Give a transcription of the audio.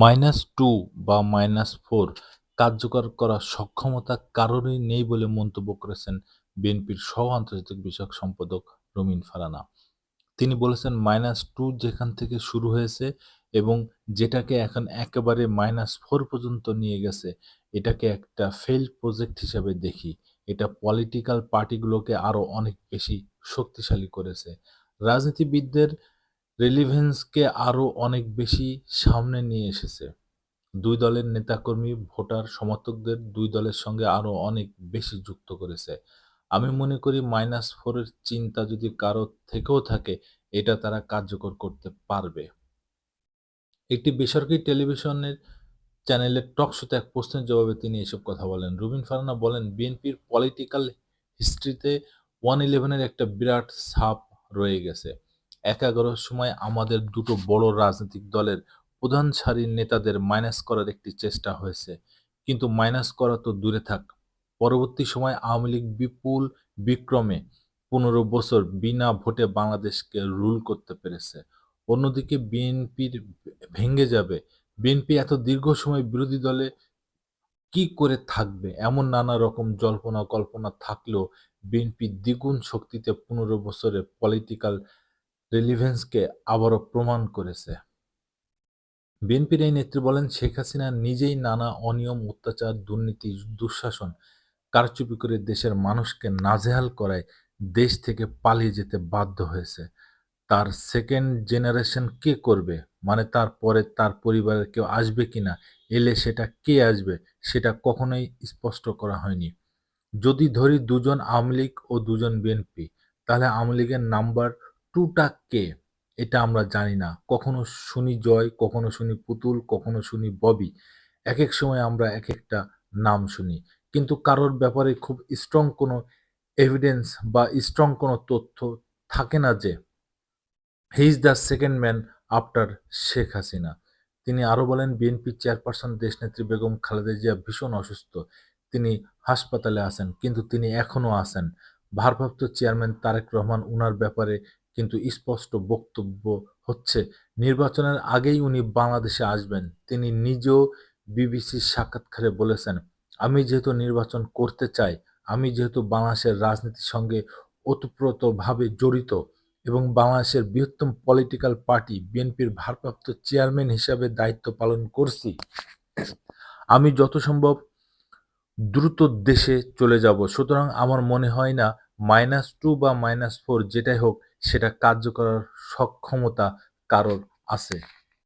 Minus two বা minus four কার্যকর করার সক্ষমতা কারোরই নেই বলে মন্তব্য করেছেন বিএনপির সহ আন্তর্জাতিক বিষয়ক সম্পাদক রুমিন ফারানা। তিনি বলেছেন, মাইনাস টু যেখান থেকে শুরু হয়েছে এবং যেটাকে এখন একেবারে মাইনাস ফোর পর্যন্ত নিয়ে গেছে, এটাকে একটা ফেইল্ড প্রজেক্ট হিসেবে দেখি। এটা পলিটিক্যাল পার্টিগুলোকে আরও অনেক বেশি শক্তিশালী করেছে। রাজনীতিবিদদের রেলিভেন্সকে আরও অনেক বেশি সামনে নিয়ে এসেছে। দুই দলের নেতাকর্মী, ভোটার, সমর্থকদের দুই দলের সঙ্গে আরও অনেক বেশি যুক্ত করেছে। আমি মনে করি মাইনাস ফোরের চিন্তা যদি কারও থেকেও থাকে, এটা তারা কার্যকর করতে পারবে। একটি বেসরকারি টেলিভিশনের চ্যানেলের টক শোতে এক প্রশ্নের জবাবে তিনি এসব কথা বলেন। রুবিন ফারানা বলেন, বিএনপির পলিটিক্যাল হিস্ট্রিতে ওয়ান ইলেভেনের একটা বিরাট ছাপ রয়ে গেছে। এক এগারোর সময় আমাদের দুটো বড় রাজনৈতিক দলের প্রধান সারির নেতাদের মাইনাস করার একটি চেষ্টা হয়েছে। কিন্তু মাইনাস করা তো দূরে থাক। পরবর্তী সময় আওয়ামী লীগ বিপুল বিক্রমে পনেরো বছর বিনা ভোটে বাংলাদেশকে রুল করতে পেরেছে। অন্যদিকে বিএনপির ভেঙে যাবে। বিএনপি এত দীর্ঘ সময় বিরোধী দলে কি করে থাকবে? এমন নানা রকম জল্পনা কল্পনা থাকলেও বিএনপি দ্বিগুণ শক্তিতে পনেরো বছরে পলিটিক্যাল রিলিভেন্সকে আবারও প্রমাণ করেছে। বিএনপির এই নেত্রী বলেন, শেখ হাসিনা নিজেই নানা অনিয়ম, অত্যাচার, দুর্নীতি, দুঃশাসন কারচুপি করে দেশের মানুষকে নাজেহাল করায় দেশ থেকে পালিয়ে যেতে বাধ্য হয়েছে। তার সেকেন্ড জেনারেশন কে করবে? মানে তার পরে তার পরিবারের কেউ আসবে কিনা? এলে সেটা কে আসবে? সেটা কখনোই স্পষ্ট করা হয়নি। যদি ধরি দুজন আওয়ামী লীগ ও দুজন বিএনপি, তাহলে আওয়ামী লীগের নাম্বার টুটা কে এটা আমরা জানি না। কখনো শুনি জয়, কখনো শুনি পুতুল, কখনো শুনি ববি। এক এক সময় আমরা এক একটা নাম শুনি। কিন্তু কারোর ব্যাপারে খুব স্ট্রং কোনো এভিডেন্স বা স্ট্রং কোনো তথ্য থাকে না যে he is the second man after Sheikh Hasina তিনি আরও বলেন বিএনপি চেয়ারপারসন দেশনেত্রী বেগম খালেদা জিয়া ভীষণ অসুস্থ। তিনি হাসপাতালে আছেন, কিন্তু তিনি এখনও আছেন। ভারপ্রাপ্ত চেয়ারম্যান তারেক রহমান উনার ব্যাপারে কিন্তু স্পষ্ট বক্তব্য হচ্ছে, নির্বাচনের আগেই উনি বাংলাদেশে আসবেন। তিনি নিজেও বিবিসির সাক্ষাৎকারে বলেছেন, আমি যেহেতু নির্বাচন করতে চাই, আমি যেহেতু বাংলাদেশের রাজনীতির সঙ্গে ওতপ্রোতভাবে জড়িত এবং বাংলাদেশের বৃহত্তম পলিটিক্যাল পার্টি বিএনপির ভারপ্রাপ্ত চেয়ারম্যান হিসাবে দায়িত্ব পালন করছি, আমি যত সম্ভব দ্রুত দেশে চলে যাব। সুতরাং আমার মনে হয় না মাইনাস টু বা মাইনাস ফোর যেটাই হোক সেটা কার্যকর সক্ষমতা কারোর আছে।